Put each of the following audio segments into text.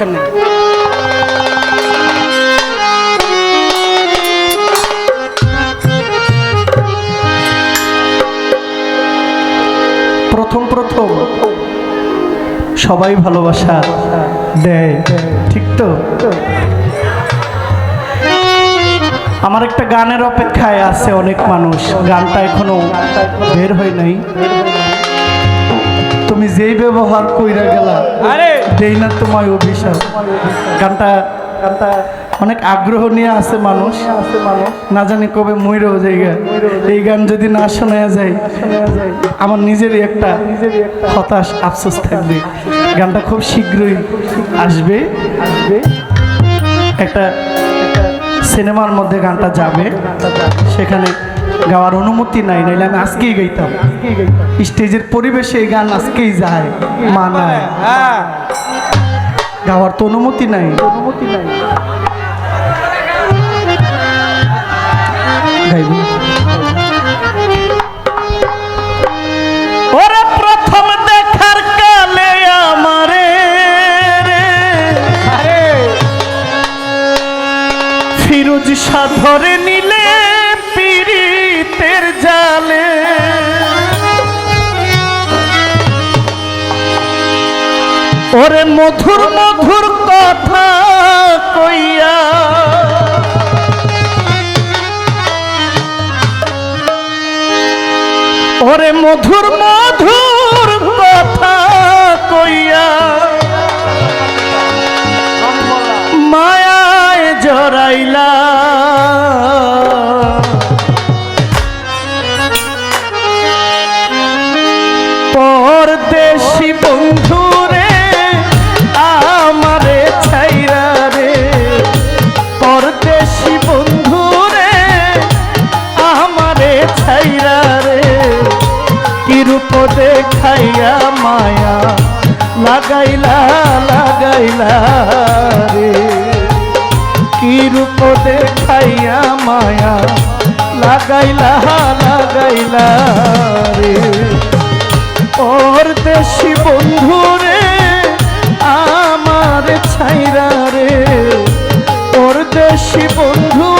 এখানে। প্রথম প্রথম সবাই ভালোবাসা দেয়, ঠিক তো? আমার একটা গানের অপেক্ষায় আছে অনেক মানুষ, গানটা এখনও বের হয় নাই। যেই ব্যবহার কইরা গেলা আরে! দেই না তোমায় অভিশাপ। গানটা গানটা অনেক আগ্রহ নিয়ে আছে মানুষ। না জানি কবে ময়ূরও জায়গা এই গান যদি না শোনা যায় আমার নিজেরই একটা হতাশ আফসোস থাকবে। গানটা খুব শীঘ্রই আসবে আসবে। একটা সিনেমার মধ্যে গানটা যাবে। সেখানে গাওয়ার অনুমতি নাই, নাইলে আমি আজকেই গাইতাম। স্টেজের পরিবেশে এই গান আজকেই যায়, মানায়। গাওয়ার তো অনুমতি নাই। অনুমতি নাই গাইব ওরে মধুর মধুর কথা কইয়া। ওরে মধুর দেখাইয়া মায়া, লাগাইলা লাগাইলা রে। কিরূপ দেখাইয়া মায়া, লাগাইলা লাগাইলা রে। ওর দেশি বন্ধুরে আমার ছাইরা রে। ওর দেশি বন্ধুরে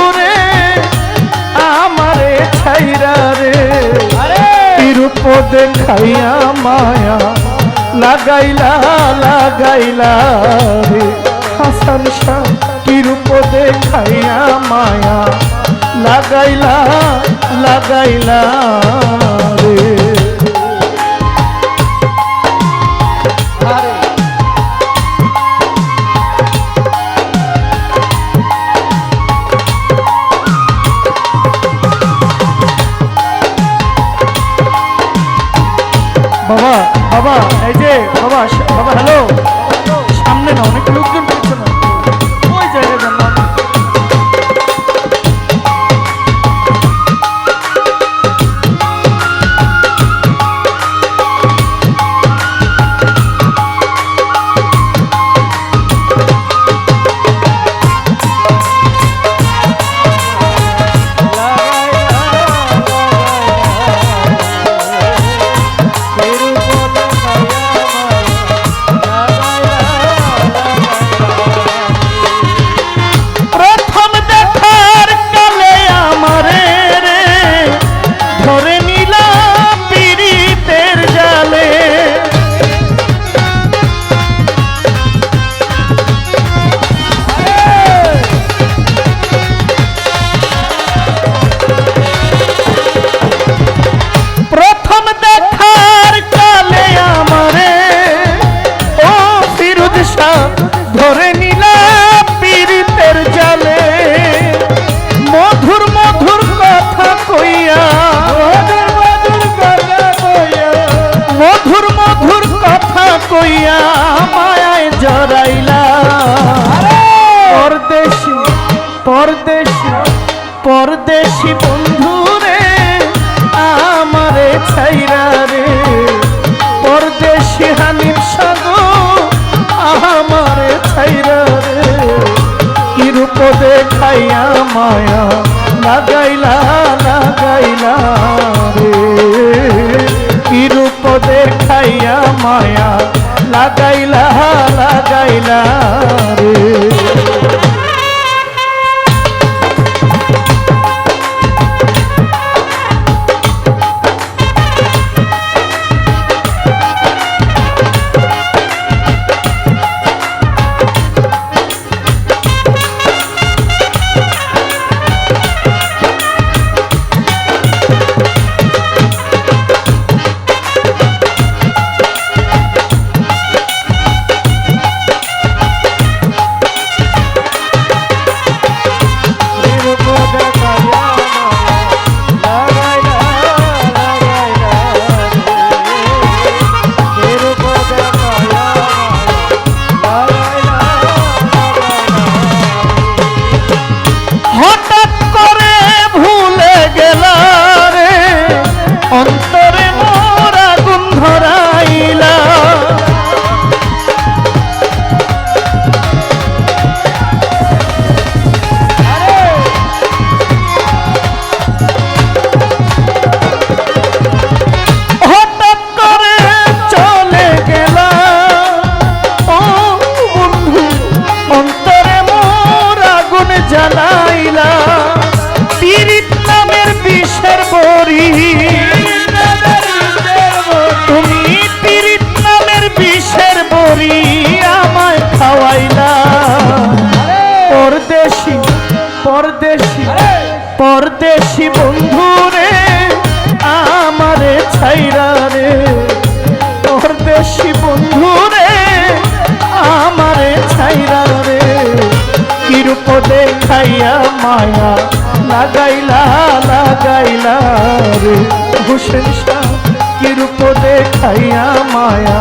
দেখাইয়া মায়া লাগাইলা লাগাইলা রে। হাসান শাহ কি রূপ দেখাইয়া মায়া লাগাইলা লাগাইলা রে। বাবা এই যে বাবা বাবা হ্যালো কইয়া মায়ায় জড়াইলা পরদেশি পরদেশি পরদেশি বন্ধুরে, আমারে ছাইরা রে। পরদেশি হানির সাগো আমারে ছাইরা রে। কিরূপ দেখাইয়া মায়া লাগাইলা লাগাইলা রে। কিরূপ দেখাইয়া মায়া লাগাইলা লাগাইলা রে। ছাইরা রে বন্ধু রে, আমারে ছাইরা রে। কিরূপ দেখাইয়া মায়া লাগাইলা লাগাইলা রে। হুসেন শাহ কিরূপ দেখাইয়া মায়া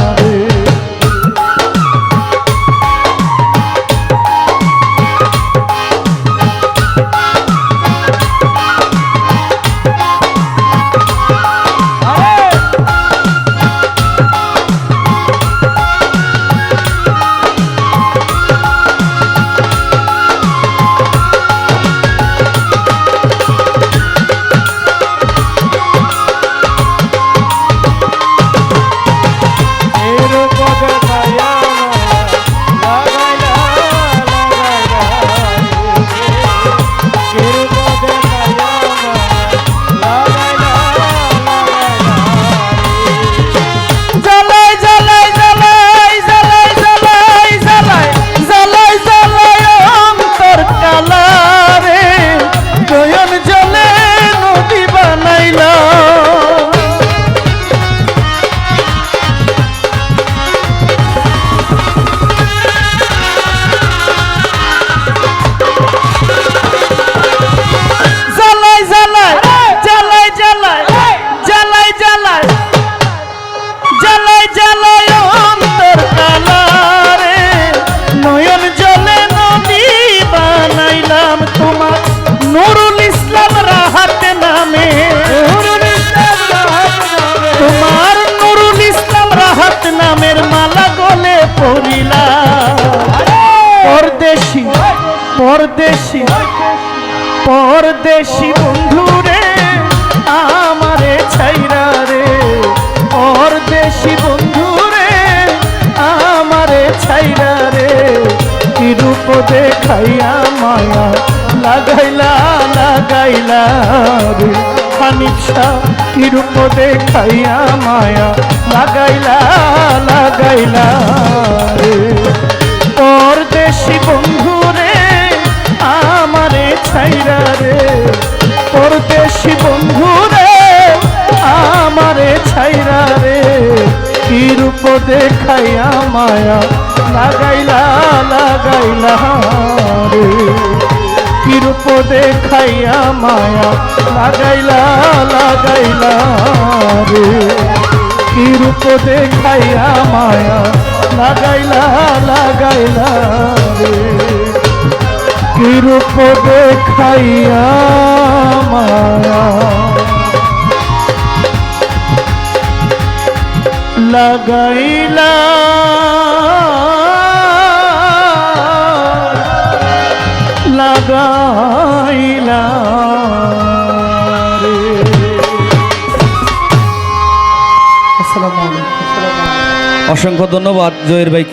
গলে পড়িলাম পরদেশি পরদেশি পরদেশি বন্ধুরে আমারে ছাইরা রে। পরদেশি বন্ধুরে আমারে ছাইরা রে। কি রূপ দেখাইয়া মায়া লাগাইলা লাগাইলা রে। হানিফা রূপ দেখাইয়া মায়া, লাগাইলা লাগাইলা রে। পরদেশি বন্ধুরে আমারে ছাইরা রে। পরদেশি বন্ধুরে আমারে ছাইরা রে। কি রূপ দেখাইয়া মায়া, লাগাইলা লাগাইলা রে। কি রূপ দেখাইয়া মায়া লাগাইলা লাগাইলা রে। কি রূপ দেখাইয়া মায়া লাগাইলা লাগাইলা রে। কি রূপ দেখাইয়া মায়া লাগাইলা অসংখ্য ধন্যবাদ জয়ের ভাইকে।